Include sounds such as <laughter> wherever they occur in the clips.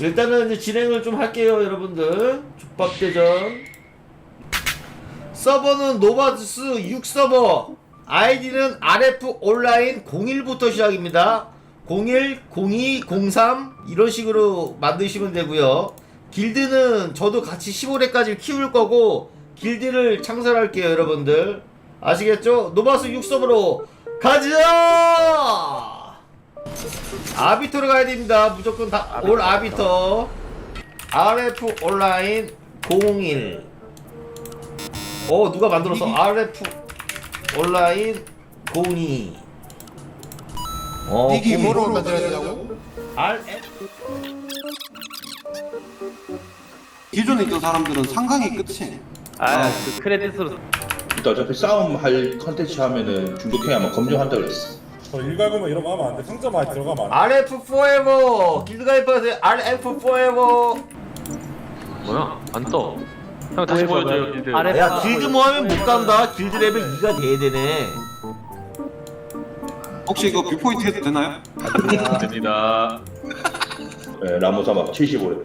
일단은 이제 진행을 좀 할게요, 여러분들. 족밥대전. 서버는 노바스 6 서버. 아이디는 RF 온라인 01부터 시작입니다. 01, 02, 03 이런 식으로 만드시면 되고요. 길드는 저도 같이 15회까지 키울 거고 길드를 창설할게요, 여러분들. 아시겠죠? 노바스 6 서버로 가자! 아비터로 가야 됩니다. 무조건 다 올 아비터. RF 온라인 01. 어 누가 만들었어? RF 온라인 02. 어 이게 02. 뭐로 만들어야 되냐고? RF 기존에 있던 사람들은 상강이 끝이. 아, 그 크레딧으로 일단 어차피 싸움 할 컨텐츠 하면은 중독해야만 검증한다 그랬어. 저 일갈구면 이런 거 하면 안 돼. 상자 많이 들어가면 안 돼. RF forever. 길드 가입하세요. RF forever. 뭐야? 안 떠. 형 다시 보여줘요, 길드. 아래- 야 길드 뭐 하면 못 간다. 길드 레벨 2가 돼야 되네. 혹시 이거 뷰포인트 해도 되나요? 됩니다. 예, 라모 사막 75래.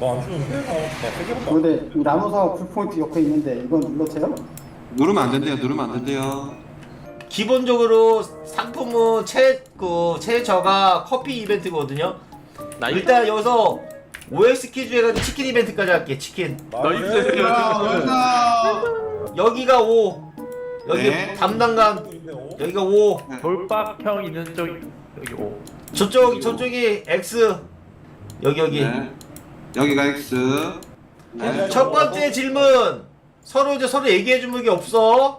너안 주는데? 나세개 본다. 근데 이 나노사와 풀포인트 옆에 있는데 이건 눌러쳐요? 누르면 안 된대요. 누르면 안 된대요. 기본적으로 상품은 최, 그, 최저가 커피 이벤트거든요. 나 일단 여기서 OX 퀴즈 해가지고 치킨 이벤트까지 할게, 치킨. 나이스. 아, 여기가 5. 여기 네. 담당관, 여기가 5. 돌박형 있는 쪽 여기 오. 저쪽, 저쪽이 X. 여기, 여기. 네. 여기가 X. 첫 번째 질문. 서로 이제 서로 얘기해준 게 없어.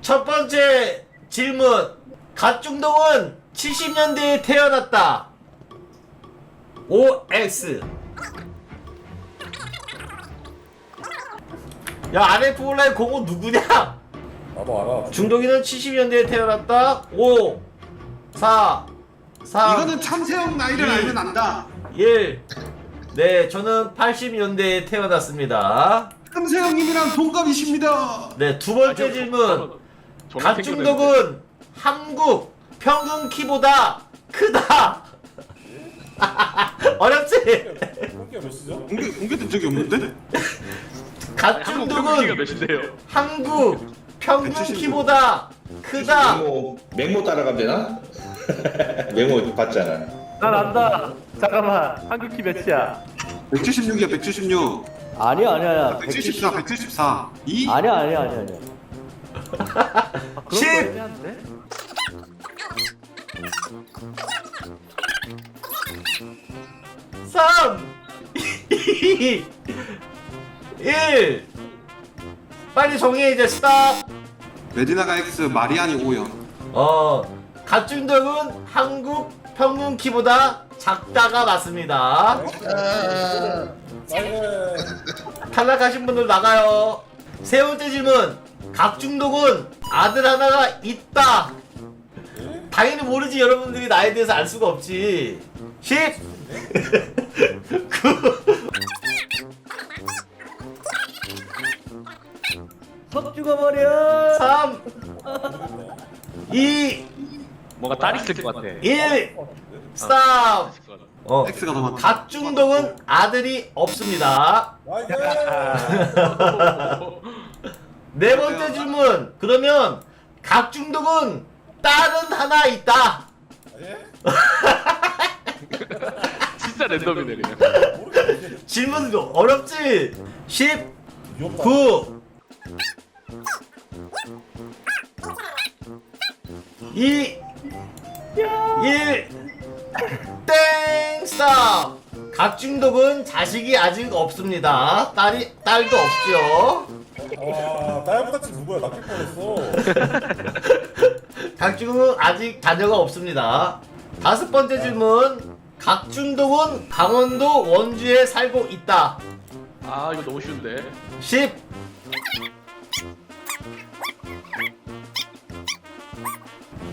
첫 번째 질문. 갓중동은 70년대에 태어났다. OX. 야, RF 온라인 05 누구냐? 나도 알아. 중동이는 70년대에 태어났다. 5, 4, 3, 이거는 참새형 나이를 이. 알면 안다. 1. 네, 저는 80년대에 태어났습니다. 참새형님이랑 동갑이십니다. 네, 두 번째 질문. 갓중독은 한국 평균 키보다 크다. <laughs> 어렵지? 공개 공개된 적이 없는데? 갓중독은 몇인데요? 한국 평균 키보다 크다. 맹모, 맹모 따라가면 되나? 맹모 봤잖아. 난 안다. 잠깐만. 한국 키 몇이야? 176이야 176. 아니야 아니야 아니야. 174 174. 2? 아니야 아니야 아니야 아니야. 십. 애매한데? 삼, 이, 일. 빨리 정해 이제 스탑. 메디나가 X 마리안이 5형. 어, 갓중독은 한국 평균 키보다 작다가 맞습니다. 빨리. 탈락하신 분들 나가요. 세 번째 질문. 각중독은 아들 하나가 있다. 당연히 모르지 여러분들이 나에 대해서 알 수가 없지. 10 9속 죽어버려. 3 2 뭔가 딸 있을 것 같아. 1 스탑. 어. X가 더 많다. 각중독은 아들이 없습니다. 나이스. <laughs> 네 번째 질문. 그러면 각 중독은 딸은 하나 있다. 예? <laughs> 진짜 랜덤이네 그냥. 질문 어렵지? 10 귀엽다. 9 2 1 땡! 스탑! 각 중독은 자식이 아직 없습니다. 딸이, 딸도 없죠. 아, 딸보다 누구야? 낚일 뻔했어. <laughs> 각중독은 아직 자녀가 없습니다. 다섯 번째 질문. 각중독은 강원도 원주에 살고 있다. 아 이거 너무 쉬운데. 10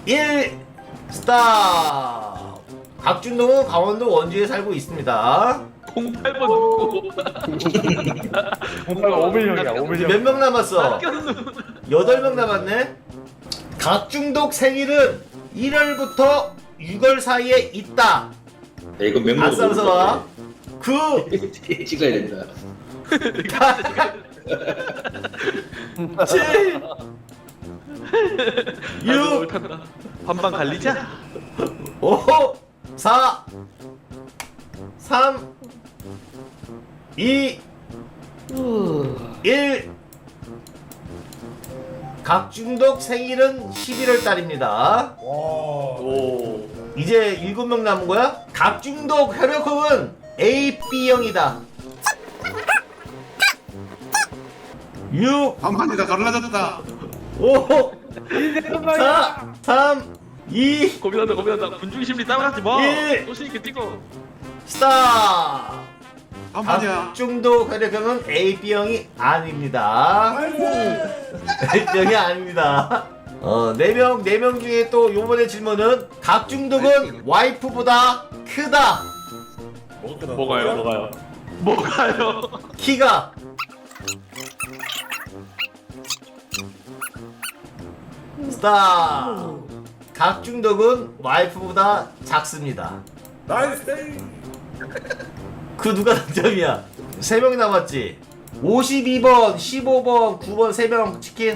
1 스탑 각준동은 강원도 원주에 살고 있습니다 08번 누구? 뭔가 5밀령이야 5밀령. 몇 명 남았어? 8명 남았네 각중독 생일은 1월부터 6월 사이에 있다 야, 이거 멤버 아싸무서와 9 찍어야 된다. 7 나도 6 탄다. 반반 갈리자. 5 4 3 2 1 각중독 생일은 11월 달입니다. 와. 이제 7명 남은 거야? 각중독 혈액형은 A, B형이다. 6 반반이다 갈라졌다 5 4 3 2 고민한다 고민한다. 군중 심리 따라하지 마. 일. 소신 있게 찍어. 스탑! 반반이야 각중독 혈액형은 A, B형이 아닙니다. A형이 아닙니다. 어, 4명, 4명 중에 또 요번에 질문은 각중독은 와이프보다 크다. 뭐가요? 뭐가요? 뭐가요? 키가 스탑! 각중독은 와이프보다 작습니다. 나이스. 그 누가 당첨이야? 3명 남았지? 52번, 15번, 9번 3명 치킨?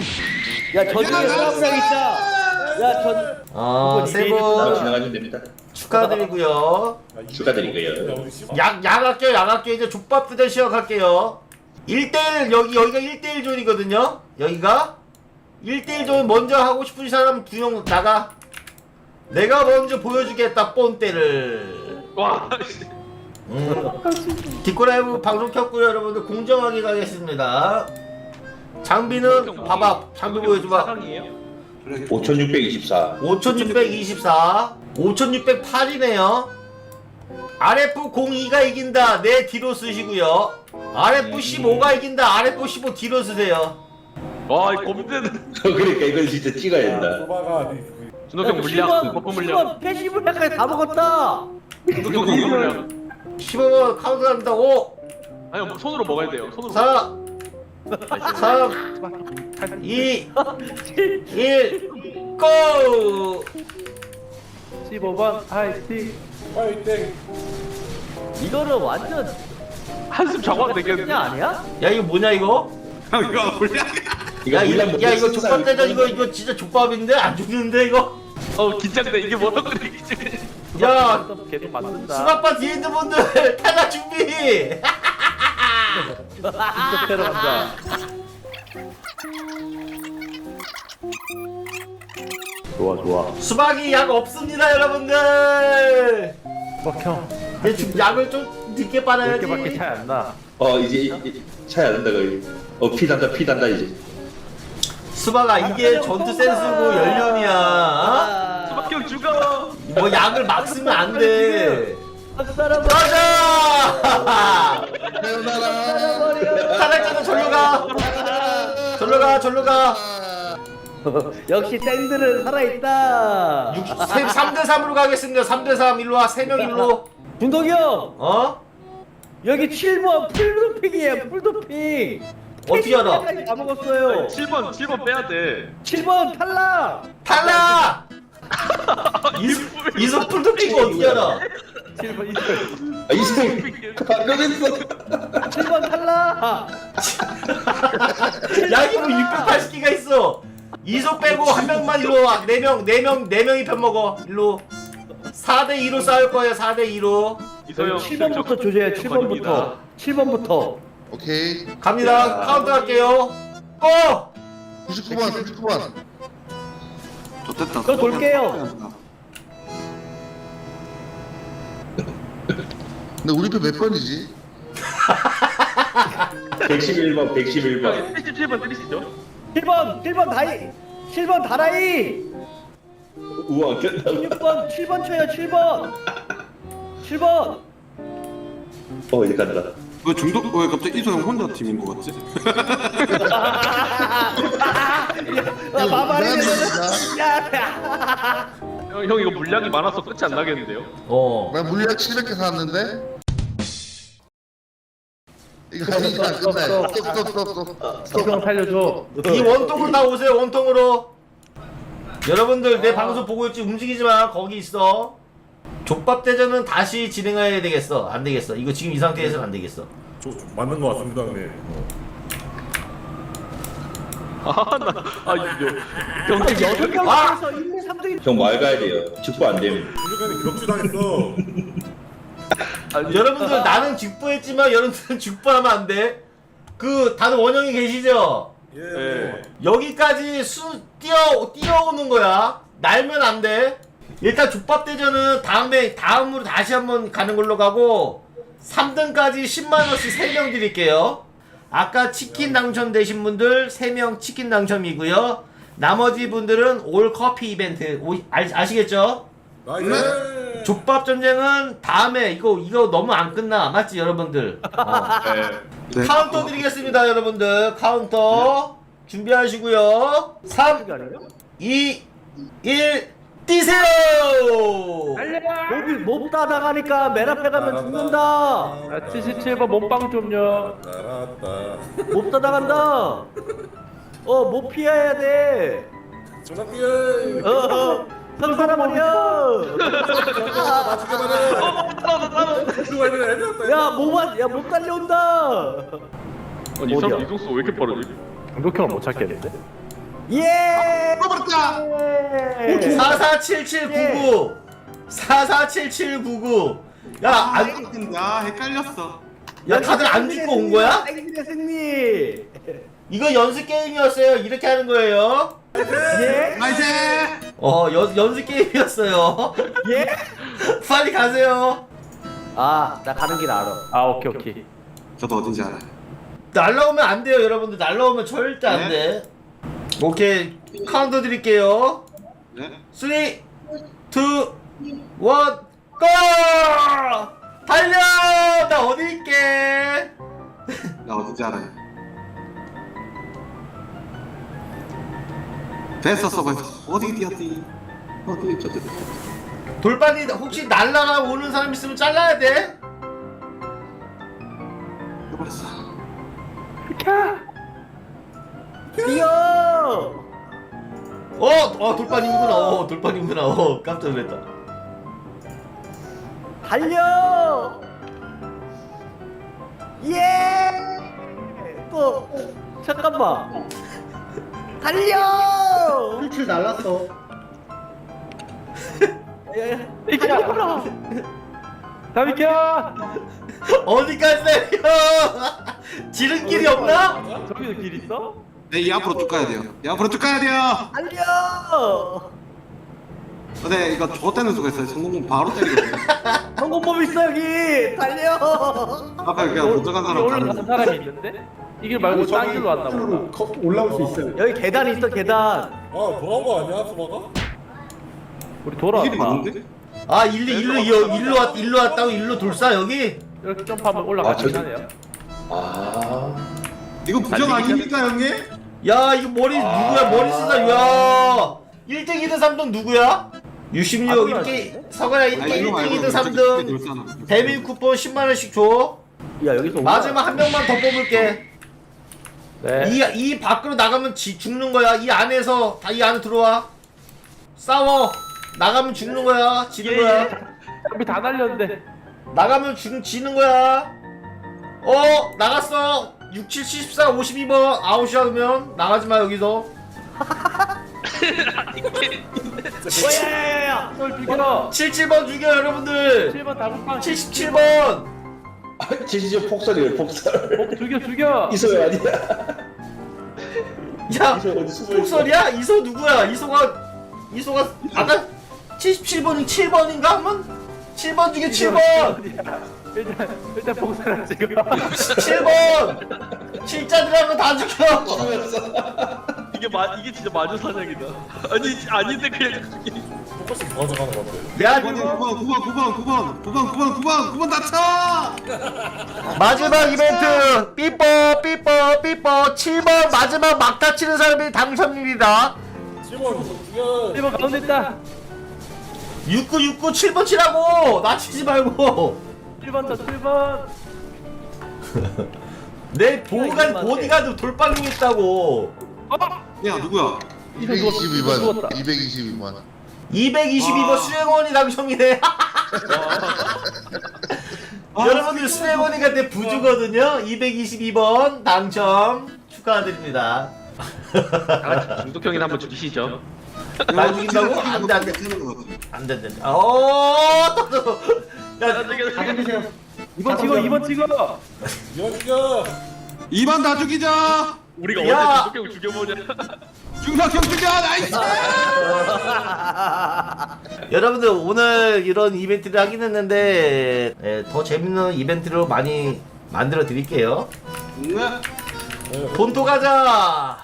야 저쪽에 사람이랑 있다 야전 어, 그건 세 이게 바로 분 지나가시면 됩니다. 축하드리고요. 축하드리고요. 약, 약 할게요, 약 할게요. 이제 족밥 부대 시작할게요. 1대1, 여기, 여기가 1대1 존이거든요? 여기가? 1대1 존 먼저 하고 싶은 사람 두 명 나가. 내가 먼저 보여주겠다, 뽐때를. 와. 씨. 음. 디코라이브 방송 켰고요, 여러분들. 공정하게 가겠습니다. 장비는, 봐봐, 장비 보여줘봐. 사강이에요? 5624. 5624 5608이네요 RF02가 이긴다 내 뒤로 쓰시고요 RF15가 이긴다 RF15 뒤로 쓰세요 와, 이 고민되는. 그러니까 이건 진짜 찍어야 된다. 소바가 준호형 물량, 버프 물량. 패시브 약까지 다 먹었다 준호형 물량. 15번 카운트 합니다 5 아니, 뭐 손으로 먹어야 돼요. 손으로. 4 3 2 1 고! 15번 하이팅 파이팅. 이거는 완전 한숨 정확 되겠는데. 아니야? 야 이거 뭐냐 이거? 형 이거 이거 야 이거, 물량 야 이거 족밥 대전 이거 이거 진짜 족밥인데 안 죽는데 이거? 어, 긴장돼. 이게 뭐라고 그래, 이게. 야 계속 만든다. 수박바 뒤에 있는 분들 탈락 준비! 진짜 간다. 좋아 좋아. 수박이 약 없습니다 여러분들. 막혀 내 지금 약을 좀 늦게 빨아야지. 이렇게밖에 차이 안 나. 어 이제 차야 된다 거의. 어 피 단다 피 단다 이제. 수박아 이게 전투 센스고 연륜이야. 수박형 죽어. 어? 뭐 약을 막 쓰면 안돼. 한 사람은 가자 탈락자도 절로 가. 절로 가 절로 가. <laughs> 역시 샌들은 살아있다. 3대 3으로 가겠습니다. 3대 3 일로 와. 3명 일로. 준덕이 형! 어? 여기 7번 풀도핑이에요 풀도핑. 어떻게 알아? 다 먹었어요. 7번, 7번 빼야 돼. 7번 탈락! 탈락! 이속, 이속 풀도 끼고 어떻게 알아? 7번 이슬 아 이승 방금했어. 7번 탈락! 야 이거 뭐 680개가 있어. 이속 빼고 한 명만 일로 와. 4명 4명 4명이 편 먹어. 일로. 4대 2로 싸울 거예요 4대 2로. 이소영. 7번부터 조져요 7번부터. 7번부터. 오케이. 갑니다. 카운트 할게요. 고! 99번 99번 좋됐다 저 돌게요. 근데 우리 편몇 번이지? 111번 111번. 77번 때리시죠. 7번 7번 다이 7번 다라이 우와 꼈다. 6번 7번 쳐요 7번 7번 어 이제 간다. 왜 중독 왜 갑자기 이소영 혼자 팀인 거 같지? <laughs> 아 마마리는 미안합니다. 야 형, 형 이거 물량이 많아서 끝이 안 나겠는데요? 어나 물약 700개 사왔는데 이거 아니니까 끝나요 스톱 스톱 스톱 스톱 살려줘 이 원통으로 다 오세요 원통으로 여러분들 내 방송 보고 있지 움직이지 마 거기 있어 족밥 대전은 다시 진행해야 되겠어. 안 되겠어. 이거 지금 이 상태에서는 안 되겠어. 저, 저 맞는 것 같습니다, 형님. 아 이거 경쟁 여덟 명 아! 형말 가야 돼요. 직보 안 되면. 중력관이 격추당했어. 여러분들 나는 죽보했지만 여러분들은 죽보하면 안 돼. 그 다들 원형이 계시죠? 예. 예. 여기까지 수 뛰어 뛰어오는 거야. 날면 안 돼. 일단 족밥 대전은 다음에 다음으로 다시 한번 가는 걸로 가고 3등까지 10만 원씩 3명 드릴게요. 아까 치킨 당첨되신 분들 3명 치킨 당첨이고요. 나머지 분들은 올 커피 이벤트 오- 아, 아시겠죠? 나이스. 족밥 전쟁은 다음에 이거 이거 너무 안 끝나 맞지 여러분들? 어. 네. 카운터 드리겠습니다 여러분들 카운터 준비하시고요 3 2 1 뛰세요 목이 못 따라가니까 맨 앞에 가면 죽는다. 아, 77번 몸빵 좀요. 못 따라간다. 어, 못 피해야 돼. 전화 뛰어. 어, 어. 성사람 어려. 누가 이래 애들 야, 뭐만, 야, 못 달려온다. 아니 이 사람 이동수 왜 이렇게 빠르지? 강독형을 못 찾겠는데? 예! 예! 447799 447799 야안 아 헷갈렸어. 야 다들 안 죽고 온 거야? 승리, 승리! 이거 연습 게임이었어요 이렇게 하는 거예요 예? 나이스. 어 연, 연습 게임이었어요 예? <laughs> 빨리 가세요 아, 나 가는 길 알아. 아, 오케이, 오케이. 저도 어딘지 알아요. 날라오면 안 돼요 여러분들 날라오면 절대 안돼 오케이 카운터 드릴게요 네. 3 2 1 고! 달려! 나 어디 있게? <laughs> 나 어딘지 알아요. 됐어 서버에서 어디 뛰었지? 어디 저기. 돌반이 혹시 날라가 오는 사람 있으면 잘라야 돼? 해버렸어. 뛰어! 어, 어 돌반이구나. 어, 돌반이구나. 어, 깜짝 놀랐다. 달려! 예! 또, 잠깐만. 달려! 휠줄 날랐어. 달려라! 다 비켜! 어디까지 내려? 지름길이 없나? 저기도 길 있어? 네, 이 앞으로 쭉 가야 돼요. 이 앞으로 쭉 가야 돼요. 달려! 근데 이거 좆되는 수가 있어요. 성공은 바로 때리거든요. <laughs> 성공법 있어 여기! 달려! 아까 그냥 못 들어간 사람 올라간. 사람이 있는데? 이 길 말고 딴 길로 왔나 보다. 올라올 수 있어요. 여기 계단 있어 계단! 아, 돌아온 거 아니야, 수바가? 우리 길이 돌아왔다. 맞는데? 아, 일로 일로 일로 일로 왔 일로 왔다고 일로 돌사 여기? 이렇게 점프하면 아, 올라가긴 저기- 하네요. 아. 이거 부정 아닙니까 형님? 야, 이거 머리 누구야? 머리 쓰다. 야. 1등, 2등, 3등 누구야? 66 이렇게 서가야 이렇게 아니, 이거 1등, 말고 2등, 저기 3등 돌산은. 대민 쿠폰 10만 원씩 줘. 야 여기서 마지막 한 명만 더 뽑을게. 네. 이, 이 밖으로 나가면 지, 죽는 거야. 이 안에서 다 이 안에 들어와. 싸워. 나가면 죽는 거야. 지는 거야. 우리 다 날렸는데. 나가면 죽, 지는 거야. 어, 나갔어. 6, 7, 74, 52번 아웃이면 나가지 마 여기서. 야야야야! 널 죽여. 77번 죽여 여러분들. 7번 다국방 77번. 아, 진짜 폭설이에요, 폭설. 목 죽여 죽여. 이소야 아니야? <laughs> 야, 이소 어디 숨어 있어? 폭설이야? 이소 누구야? 이소가 이소가 아까 77번이 7번인가 하면 7번 죽여 7번. 일단 일단 봉사를 지금. 7번! 실자들하고 다 죽여! 이게 마 이게 진짜 마주 사냥이다. 아니 아닌데 그냥 조금씩 더 가져가는 것 같아. 9번, 대한민국 9번, 9번, 9번, 9번, 9번, 9번, 9번 다쳐! 마지막 이벤트! 삐뽀, 삐뽀, 삐뽀, 7번 마지막 막타 치는 사람이 당첨입니다. 7번 죽여. 1번 가운데 있다. 6969 7번 치라고! 나 치지 말고! 1번 더 7번. 내 보호관 보디가드 돌빵이 있다고! 야 누구야? 222번. 죽었다. 222번. 222번 와. 수행원이 당첨이네. <laughs> 여러분들 수행원이가 내 부주거든요. 222번 당첨 축하드립니다. 중독형이나 한번 죽이시죠. 날 죽인다고? 안 돼, 안 돼. 괜찮은 것 같아. 안 돼, 안 돼. 어, 야, 해주세요. 2번 찍어 2번 찍어 이거 죽여. 2번 다 죽이자. 우리가 야! 언제 중독형 죽여보냐. <laughs> 중석형 죽여. 나이스. <laughs> 여러분들 오늘 이런 이벤트를 하긴 했는데 예, 더 재밌는 이벤트로 많이 만들어 드릴게요. 네. 본토 가자.